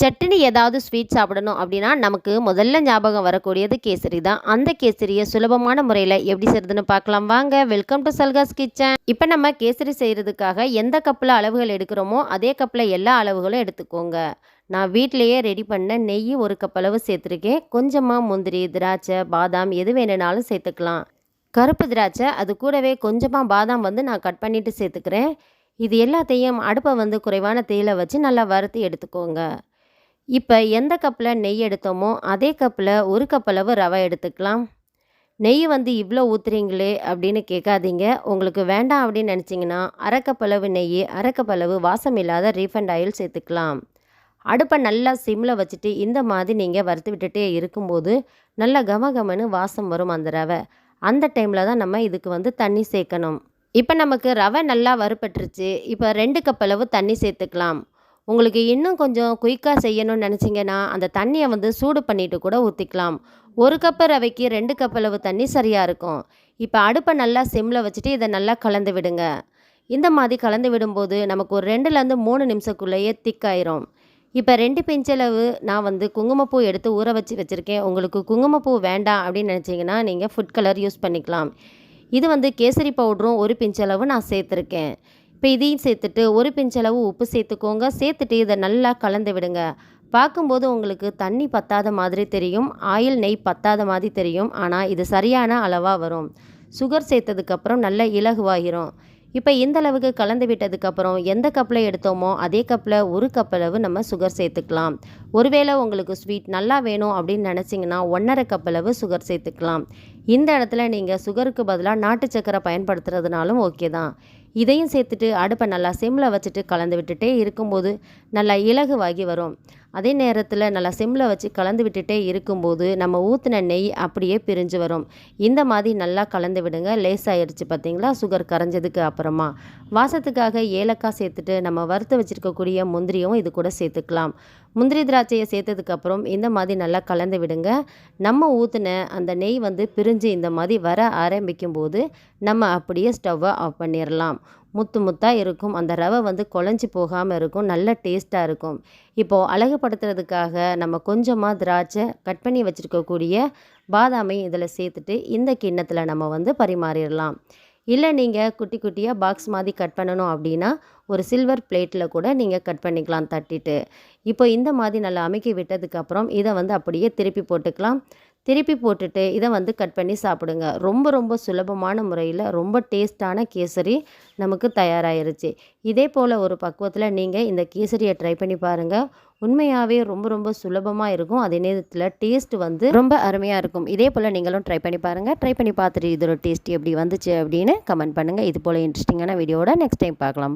சட்டுன்னு ஏதாவது ஸ்வீட் சாப்பிடணும் அப்படின்னா நமக்கு முதல்ல ஞாபகம் வரக்கூடியது கேசரி தான். அந்த கேசரியை சுலபமான முறையில் எப்படி செய்யறதுன்னு பார்க்கலாம். வாங்க வெல்கம் டு சல்காஸ் கிச்சன் இப்போ நம்ம கேசரி செய்கிறதுக்காக எந்த கப்பில் அளவுகள் எடுக்கிறோமோ அதே கப்பில் எல்லா அளவுகளும் எடுத்துக்கோங்க. நான் வீட்டிலையே ரெடி பண்ண நெய் ஒரு கப் அளவு சேர்த்துருக்கேன். கொஞ்சமாக முந்திரி திராட்சை பாதாம் எது வேணுனாலும் சேர்த்துக்கலாம். கருப்பு திராட்சை அது கூடவே கொஞ்சமாக பாதாம் வந்து நான் கட் பண்ணிவிட்டு சேர்த்துக்கிறேன். இது எல்லாத்தையும் அடுப்பை வந்து குறைவான தேயிலை வச்சு நல்லா வறுத்து எடுத்துக்கோங்க. இப்போ எந்த கப்பில் நெய் எடுத்தோமோ அதே கப்பில் ஒரு கப்பளவு ரவை எடுத்துக்கலாம். நெய் வந்து இவ்வளோ ஊற்றுறீங்களே அப்படின்னு கேட்காதீங்க. உங்களுக்கு வேண்டாம் அப்படின்னு நினச்சிங்கன்னா அரைக்கப்பளவு நெய் அரைக்கப்பளவு வாசம் இல்லாத ரீஃபண்ட் ஆயில் சேர்த்துக்கலாம். அடுப்பை நல்லா சிம்மில் வச்சுட்டு இந்த மாதிரி நீங்கள் வறுத்து விட்டுட்டே இருக்கும்போது நல்லா கம கமன்னு வாசம் வரும் அந்த ரவை. அந்த டைமில் தான் நம்ம இதுக்கு வந்து தண்ணி சேர்க்கணும். இப்போ நமக்கு ரவை நல்லா வறுப்பட்டுருச்சு இப்போ ரெண்டு கப்பளவு தண்ணி சேர்த்துக்கலாம். உங்களுக்கு இன்னும் கொஞ்சம் குயிக்காக செய்யணும்னு நினச்சிங்கன்னா அந்த தண்ணியை வந்து சூடு பண்ணிவிட்டு கூட ஊற்றிக்கலாம் ஒரு கப்பு ரவைக்கு ரெண்டு கப் அளவு தண்ணி சரியாக இருக்கும். இப்போ அடுப்பை நல்லா சிம்மில் வச்சுட்டு இதை நல்லா கலந்து விடுங்க. இந்த மாதிரி கலந்து விடும்போது நமக்கு ஒரு ரெண்டுலேருந்து மூணு நிமிஷத்துக்குள்ளேயே திக்காயிரும் இப்போ ரெண்டு பிஞ்சளவு நான் வந்து குங்குமப்பூ எடுத்து ஊற வச்சு வச்சுருக்கேன். உங்களுக்கு குங்குமப்பூ வேண்டாம் அப்படின்னு நினச்சிங்கன்னா நீங்கள் ஃபுட் கலர் யூஸ் பண்ணிக்கலாம். இது வந்து கேசரி பவுடரும் ஒரு பிஞ்சளவு நான் சேர்த்துருக்கேன். இப்போ இதையும் சேர்த்துட்டு ஒரு பிஞ்சளவு உப்பு சேர்த்துக்கோங்க. சேர்த்துட்டு இதை நல்லா கலந்து விடுங்க. பார்க்கும்போது உங்களுக்கு தண்ணி பத்தாத மாதிரி தெரியும். ஆயில் நெய் பத்தாத மாதிரி தெரியும். ஆனால் இது சரியான அளவாக வரும். சுகர் சேர்த்ததுக்கப்புறம் நல்லா இலகுவாகிரும் இப்போ இந்த அளவுக்கு கலந்து விட்டதுக்கப்புறம் எந்த கப்பில் எடுத்தோமோ அதே கப்பில் ஒரு கப் அளவு நம்ம சுகர் சேர்த்துக்கலாம். ஒருவேளை உங்களுக்கு ஸ்வீட் நல்லா வேணும் அப்படின்னு நினச்சிங்கன்னா ஒன்றரை கப் அளவு சுகர் சேர்த்துக்கலாம். இந்த இடத்துல நீங்கள் சுகருக்கு பதிலாக நாட்டு சக்கரை பயன்படுத்துறதுனாலும் ஓகே தான். இதையும் சேர்த்துட்டு அடுப்பை நல்லா சிம்மில் வச்சுட்டு கலந்து விட்டுட்டே இருக்கும்போது நல்லா இலகுவாகி வரும். அதே நேரத்தில் நல்லா சிம்மில் வச்சு கலந்து விட்டுட்டே இருக்கும்போது நம்ம ஊற்றின நெய் அப்படியே பிரிஞ்சு வரும். இந்த மாதிரி நல்லா கலந்து விடுங்க. லேசாகிடுச்சு பார்த்தீங்களா சுகர் கரைஞ்சதுக்கு அப்புறமா. வாசத்துக்காக ஏலக்காய் சேர்த்துட்டு நம்ம வறுத்து வச்சுருக்கக்கூடிய முந்திரியும் இது கூட சேர்த்துக்கலாம். முந்திரி திராட்சையை சேர்த்ததுக்கப்புறம் இந்த மாதிரி நல்லா கலந்து விடுங்க. நம்ம ஊற்றின அந்த நெய் வந்து பிரிஞ்சு இந்த மாதிரி வர ஆரம்பிக்கும் போது நம்ம அப்படியே ஸ்டவ்வை ஆஃப் பண்ணிடலாம் முத்து முத்தாக இருக்கும். அந்த ரவை வந்து குழஞ்சி போகாமல் இருக்கும். நல்ல டேஸ்ட்டாக இருக்கும். இப்போது அழகுபடுத்துறதுக்காக நம்ம கொஞ்சமாக திராட்சை கட் பண்ணி வச்சுருக்கக்கூடிய பாதாமை இதில் சேர்த்துட்டு இந்த கிண்ணத்தில் நம்ம வந்து பரிமாறிடலாம். இல்லை நீங்கள் குட்டி குட்டியாக பாக்ஸ் மாதிரி கட் பண்ணணும் அப்படின்னா ஒரு சில்வர் பிளேட்டில் கூட நீங்கள் கட் பண்ணிக்கலாம் தட்டிட்டு. இப்போ இந்த மாதிரி நல்லா அமைக்கி விட்டதுக்கப்புறம் இதை வந்து அப்படியே திருப்பி போட்டுக்கலாம். திருப்பி போட்டுட்டு இதை வந்து கட் பண்ணி சாப்பிடுங்க. ரொம்ப ரொம்ப சுலபமான முறையில் ரொம்ப டேஸ்ட்டான கேசரி நமக்கு தயாராகிருச்சு இதே போல் ஒரு பக்குவத்தில் நீங்கள் இந்த கேசரியை ட்ரை பண்ணி பாருங்கள் உண்மையாகவே ரொம்ப ரொம்ப சுலபமாக இருக்கும். அதே நேரத்தில் டேஸ்ட் வந்து ரொம்ப அருமையாக இருக்கும். இதே போல் நீங்களும் ட்ரை பண்ணி பாருங்கள் ட்ரை பண்ணி பார்த்துட்டு இதோட டேஸ்ட் எப்படி வந்துச்சு அப்படின்னு கமெண்ட் பண்ணுங்கள் இது போல் இன்ட்ரெஸ்டிங்கான வீடியோட நெக்ஸ்ட் டைம் பார்க்கலாம்.